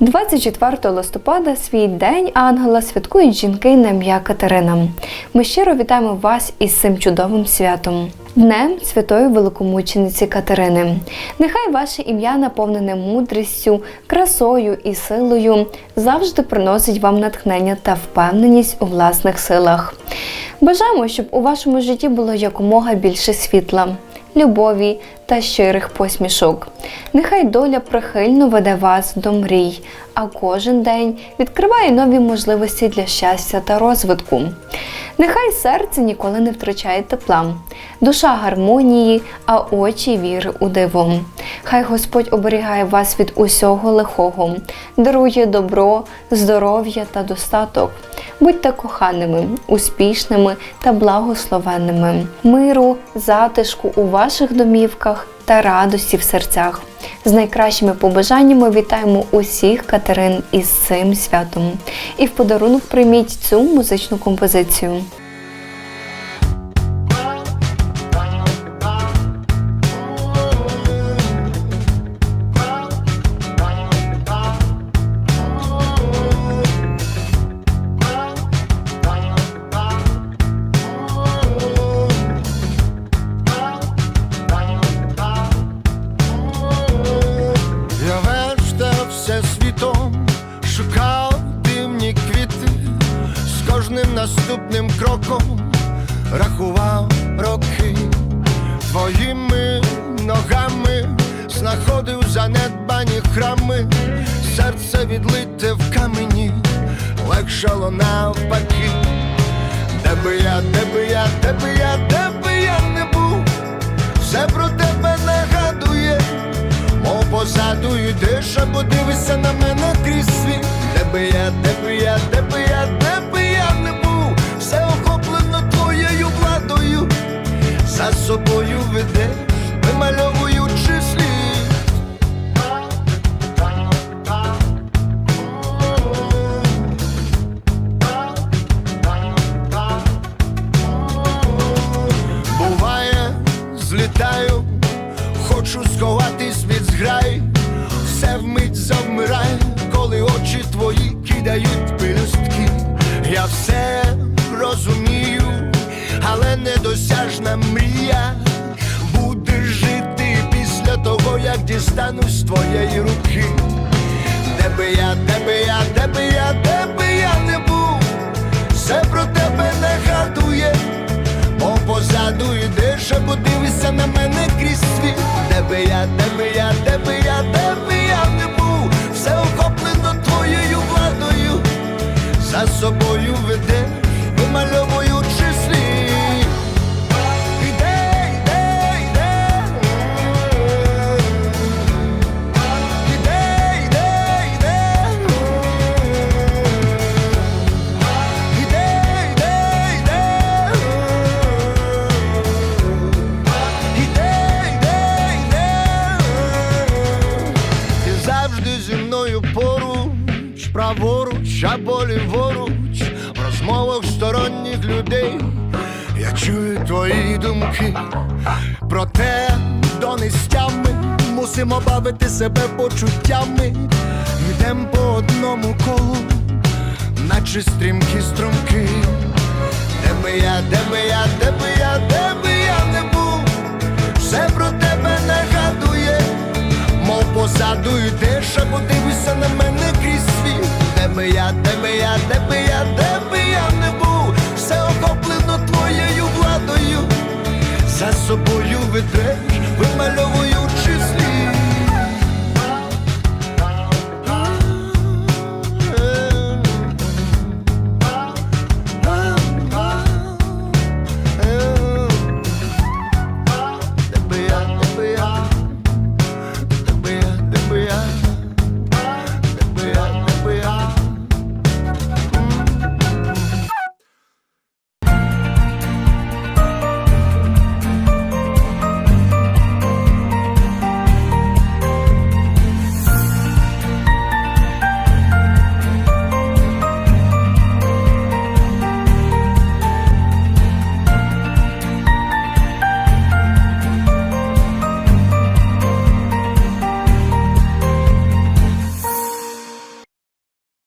24 листопада свій день ангела святкують жінки на ім'я Катерина. Ми щиро вітаємо вас із цим чудовим святом. Днем святої великомучениці Катерини. Нехай ваше ім'я наповнене мудрістю, красою і силою завжди приносить вам натхнення та впевненість у власних силах. Бажаємо, щоб у вашому житті було якомога більше світла, любові та щирих посмішок. Нехай доля прихильно веде вас до мрій, а кожен день відкриває нові можливості для щастя та розвитку. Нехай серце ніколи не втрачає тепла, душа гармонії, а очі віри у диво. Хай Господь оберігає вас від усього лихого, дарує добро, здоров'я та достаток. Будьте коханими, успішними та благословенними, миру, затишку у ваших домівках та радості в серцях. З найкращими побажаннями вітаємо усіх Катерин із цим святом. І в подарунок прийміть цю музичну композицію. Наступним кроком рахував роки, твоїми ногами знаходив занедбані храми, серце відлите в камені, легшало навпаки. Де би я, де би я, де би я, де би я не був, все про тебе нагадує. Мов позаду йдеш, а подивися на мене крізь світ Де би я, де би я, де би я, де би я за собою веде, вимальовуючи після як дістанусь з твоєї руки. Де би я, де би я, де би я, де би я не був, все про тебе не нагадує. бо позаду йдеш, а подивися на мене крізь світ Де би я, де би я, де би я, де би я не був, праворуч або ліворуч, в розмовах сторонніх людей. Я чую твої думки, проте донестями мусимо бавити себе почуттями. Йдем по одному колу, наче стрімкі струмки. Де би я, де я, де би я, де би я, де би я не був, все охоплено твоєю владою, за собою ведеш,